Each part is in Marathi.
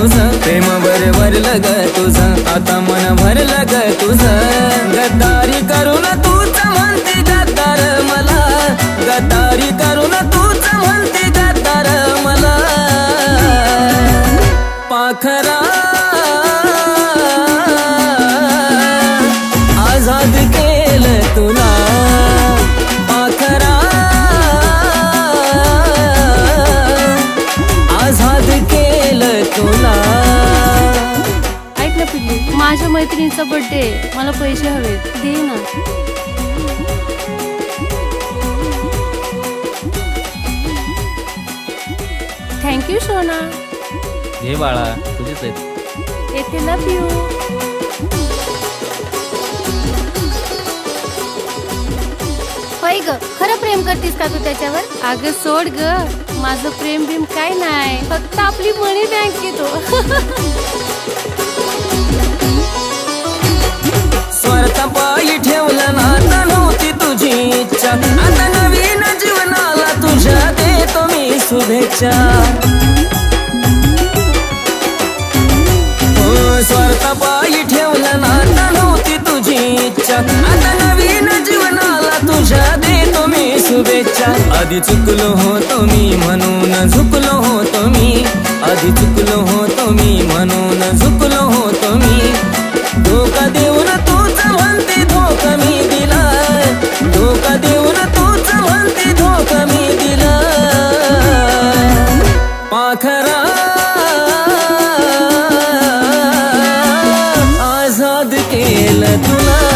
तुझं. प्रेम वर वरलं ग तुझं. आता मन भरलं ग तुझं. मैत्रिणीचा बर्थडे मला पैसे हवेत. दे ना. थँक्यू सोना घे बाळा तुझीच आहेत. येथे लव यू होय ग खरं प्रेम करतीस का तू त्याच्यावर? अगं सोड ग. माझं प्रेम बिम काय नाही. फक्त आपली मनी बँक येतो वरचा पायी ठेवला ना आता नव्हती तुझी इच्छा. आता नवीन जीवनाला तुझ्या देतो मी शुभेच्छा. हो, स्वार्था पायी ठेवला ना आता नव्हती तुझी इच्छा. आता नवीन जीवनाला तुझ्या देतो मी शुभेच्छा. आधी चुकलो होतो मी म्हणून झुकलो होतो मी. आधी चुकलो होतो मी म्हणून झुकलो होतो तुला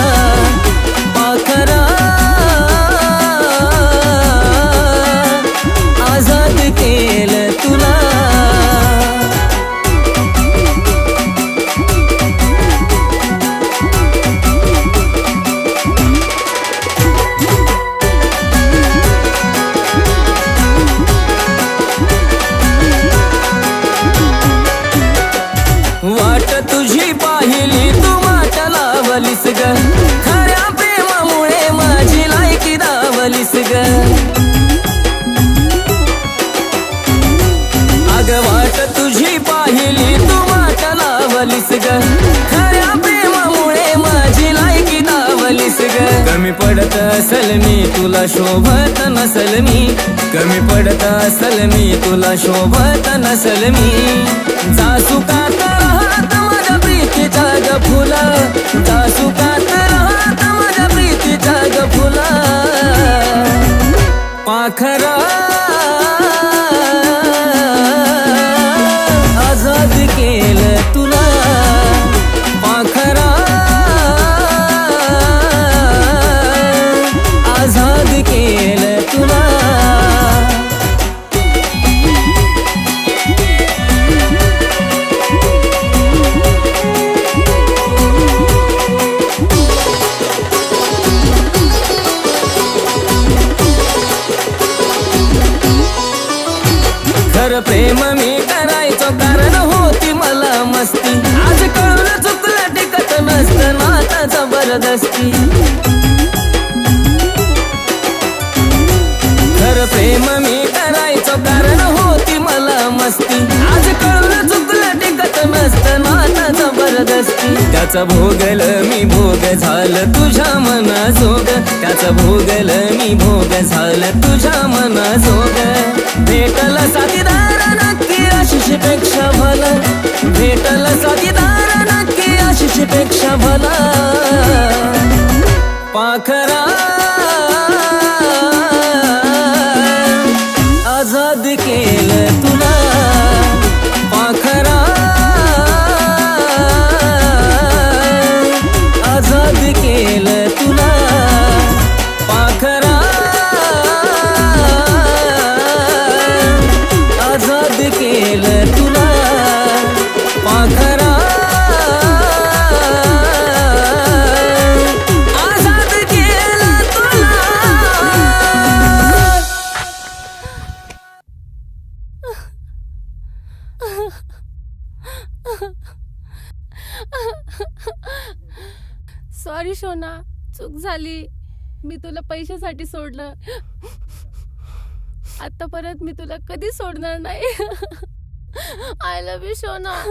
कमी पडत असल मी तुला शोभत नसल मी. कमी पडत असल मी तुला शोभत नसल मी. जासू का खरं प्रेम मी करायचो कारण होती मला मस्ती. आज कळून चुकलं टिकत नसत नाता जबरदस्ती. खरं प्रेम मी करायचो कारण होती मला मस्ती. आज कळून चुकलं टिकत नसत नाता जबरदस्ती. त्याचा भोगल मी भोग झालं तुझ्या मना जोग त्याचा भोगल मी भोग झालं तुझ्या मना जोग भेटल साथीदार नक्की आशिषपेक्षा भला. भेटल साथीदार नक्की आशिषपेक्षा भला. पाखरा. आझाद के सॉरी शोना चूक झाली. मी तुला पैशासाठी सोडलं. आता परत मी तुला कधी सोडणार नाही. आय लव्ह यू शोना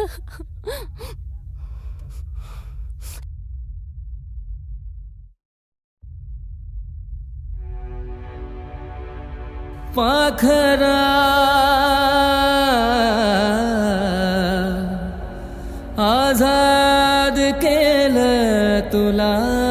पाखरा आझाद केलं तुला